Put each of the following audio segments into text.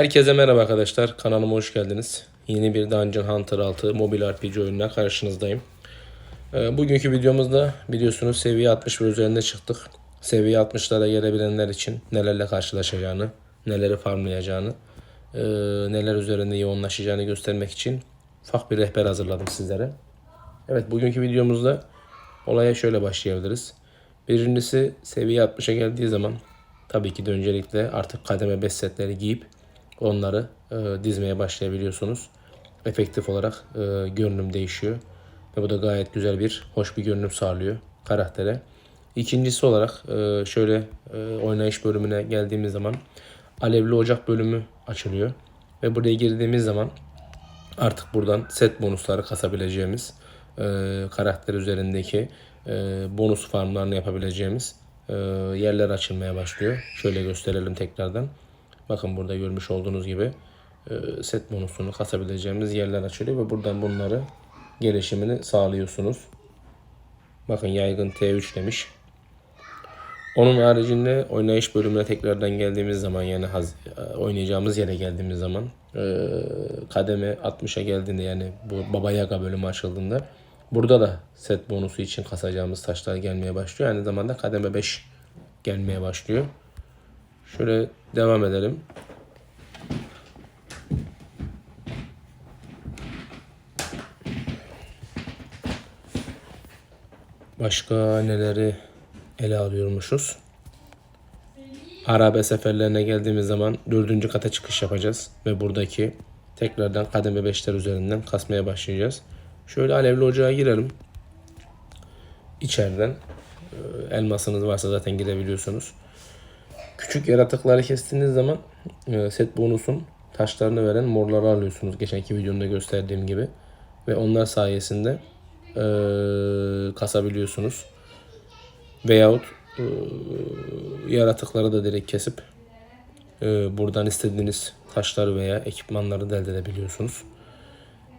Herkese merhaba arkadaşlar. Kanalıma hoş geldiniz. Yeni bir Dungeon Hunter 6 mobil RPG oyununa karşınızdayım. Ee, Bugünkü videomuzda biliyorsunuz seviye 60 ve üzerinde çıktık. Seviye 60'lara gelebilenler için nelerle karşılaşacağını, neleri farmlayacağını, e, neler üzerinde yoğunlaşacağını göstermek için ufak bir rehber hazırladım sizlere. Evet bugünkü videomuzda olaya şöyle başlayabiliriz. Birincisi seviye 60'a geldiği zaman tabii ki de öncelikle artık kademe 5 setleri giyip onları e, dizmeye başlayabiliyorsunuz. Efektif olarak e, görünüm değişiyor. Ve bu da gayet güzel bir, hoş bir görünüm sağlıyor karaktere. İkincisi olarak e, şöyle e, oynayış bölümüne geldiğimiz zaman alevli ocak bölümü açılıyor. Ve buraya girdiğimiz zaman artık buradan set bonusları kasabileceğimiz e, karakter üzerindeki e, bonus farmlarını yapabileceğimiz e, yerler açılmaya başlıyor. Şöyle gösterelim tekrardan. Bakın burada görmüş olduğunuz gibi e, set bonusunu kasabileceğimiz yerler açılıyor ve buradan bunları gelişimini sağlıyorsunuz. Bakın yaygın T3 demiş. Onun haricinde oynayış bölümüne tekrardan geldiğimiz zaman yani e, oynayacağımız yere geldiğimiz zaman e, kademe 60'a geldiğinde yani bu Baba Yaga bölümü açıldığında burada da set bonusu için kasacağımız taşlar gelmeye başlıyor. Aynı zamanda kademe 5 gelmeye başlıyor. Şöyle devam edelim. Başka neleri ele alıyormuşuz? Arabe seferlerine geldiğimiz zaman dördüncü kata çıkış yapacağız. Ve buradaki tekrardan kademe 5'ler üzerinden kasmaya başlayacağız. Şöyle alevli ocağa girelim. İçeriden e, elmasınız varsa zaten girebiliyorsunuz. Küçük yaratıkları kestiğiniz zaman e, set bonusun taşlarını veren morları alıyorsunuz. Geçenki videomda gösterdiğim gibi. Ve onlar sayesinde e, kasabiliyorsunuz. Veyahut e, yaratıkları da direkt kesip e, buradan istediğiniz taşları veya ekipmanları da elde edebiliyorsunuz.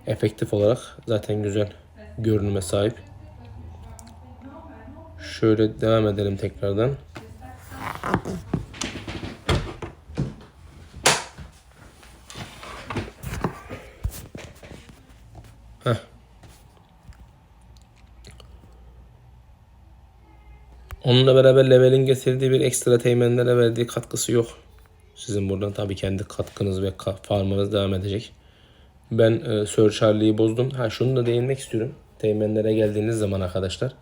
Efektif olarak zaten güzel görünüme sahip. Şöyle devam edelim tekrardan. Heh. Onunla beraber levelin getirdiği bir ekstra teğmenlere verdiği katkısı yok. Sizin buradan tabii kendi katkınız ve farmınız devam edecek. Ben e, Sir Charlie'yi bozdum. Ha şunu da değinmek istiyorum. Teğmenlere geldiğiniz zaman arkadaşlar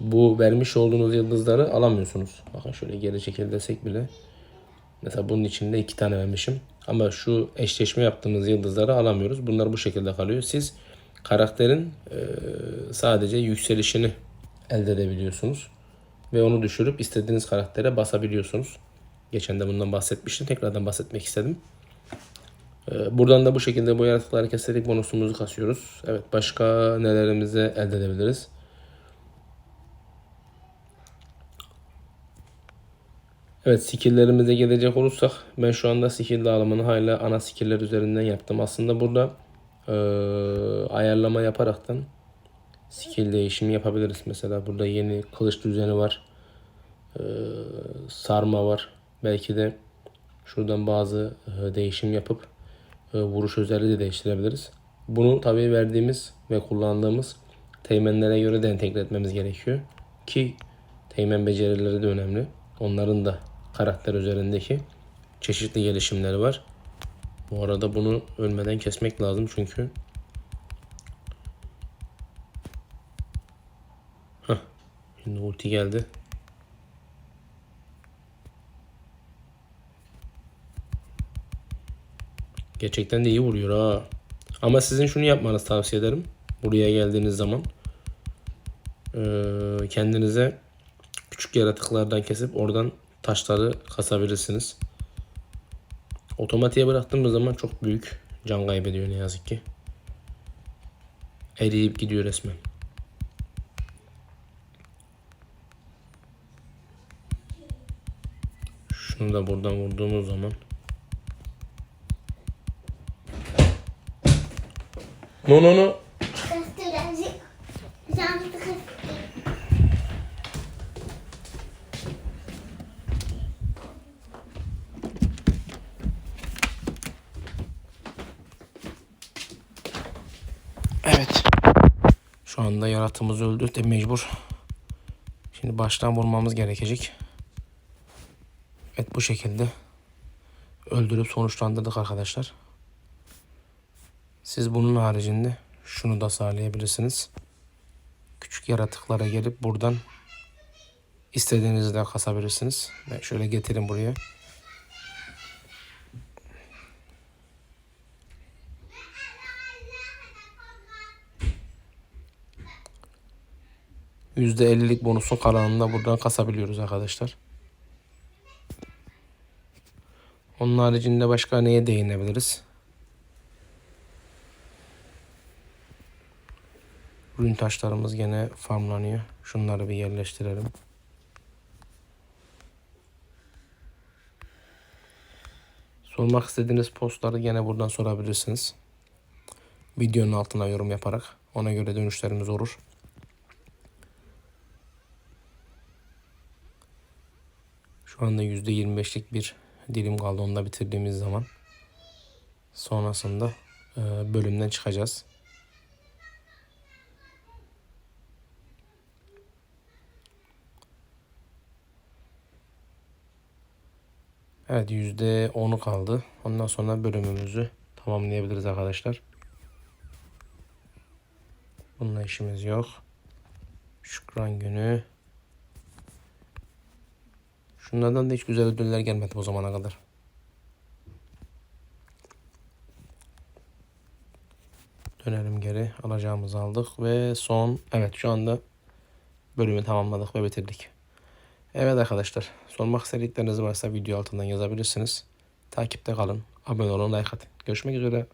bu vermiş olduğunuz yıldızları alamıyorsunuz. Bakın şöyle geri çekil desek bile. Mesela bunun içinde iki tane vermişim. Ama şu eşleşme yaptığımız yıldızları alamıyoruz. Bunlar bu şekilde kalıyor. Siz karakterin e, sadece yükselişini elde edebiliyorsunuz. Ve onu düşürüp istediğiniz karaktere basabiliyorsunuz. Geçen de bundan bahsetmiştim. Tekrardan bahsetmek istedim. E, buradan da bu şekilde bu yaratıkları keserek bonusumuzu kasıyoruz. Evet başka nelerimizi elde edebiliriz? Evet skill'lerimize gelecek olursak ben şu anda skill dağılımını hala ana skill'ler üzerinden yaptım. Aslında burada e, ayarlama yaparaktan skill değişimi yapabiliriz. Mesela burada yeni kılıç düzeni var. E, sarma var. Belki de şuradan bazı e, değişim yapıp e, vuruş özelliği de değiştirebiliriz. Bunu tabii verdiğimiz ve kullandığımız teğmenlere göre de entegre etmemiz gerekiyor. Ki teğmen becerileri de önemli. Onların da karakter üzerindeki çeşitli gelişimleri var. Bu arada bunu ölmeden kesmek lazım çünkü Hah, şimdi ulti geldi. Gerçekten de iyi vuruyor ha. Ama sizin şunu yapmanızı tavsiye ederim. Buraya geldiğiniz zaman kendinize küçük yaratıklardan kesip oradan taşları kasabilirsiniz. Otomatiğe bıraktığımız zaman çok büyük can kaybediyor ne yazık ki. Eriyip gidiyor resmen. Şunu da buradan vurduğumuz zaman No no no. Şu anda yaratığımız öldü de mecbur. Şimdi baştan vurmamız gerekecek. Evet bu şekilde öldürüp sonuçlandırdık arkadaşlar. Siz bunun haricinde şunu da sağlayabilirsiniz. Küçük yaratıklara gelip buradan istediğinizi de kasabilirsiniz. Ben şöyle getirin buraya. %50'lik bonusun kalanını da buradan kasabiliyoruz arkadaşlar. Onun haricinde başka neye değinebiliriz? Ürün taşlarımız gene farmlanıyor. Şunları bir yerleştirelim. Sormak istediğiniz postları gene buradan sorabilirsiniz. Videonun altına yorum yaparak ona göre dönüşlerimiz olur. Şu anda %25'lik bir dilim kaldı. Onu da bitirdiğimiz zaman sonrasında e, bölümden çıkacağız. Evet %10'u kaldı. Ondan sonra bölümümüzü tamamlayabiliriz arkadaşlar. Bununla işimiz yok. Şükran günü. Şunlardan da hiç güzel ödüller gelmedi bu zamana kadar. Dönelim geri. Alacağımızı aldık ve son evet şu anda bölümü tamamladık ve bitirdik. Evet arkadaşlar sormak istedikleriniz varsa video altından yazabilirsiniz. Takipte kalın. Abone olun, like atın. Görüşmek üzere.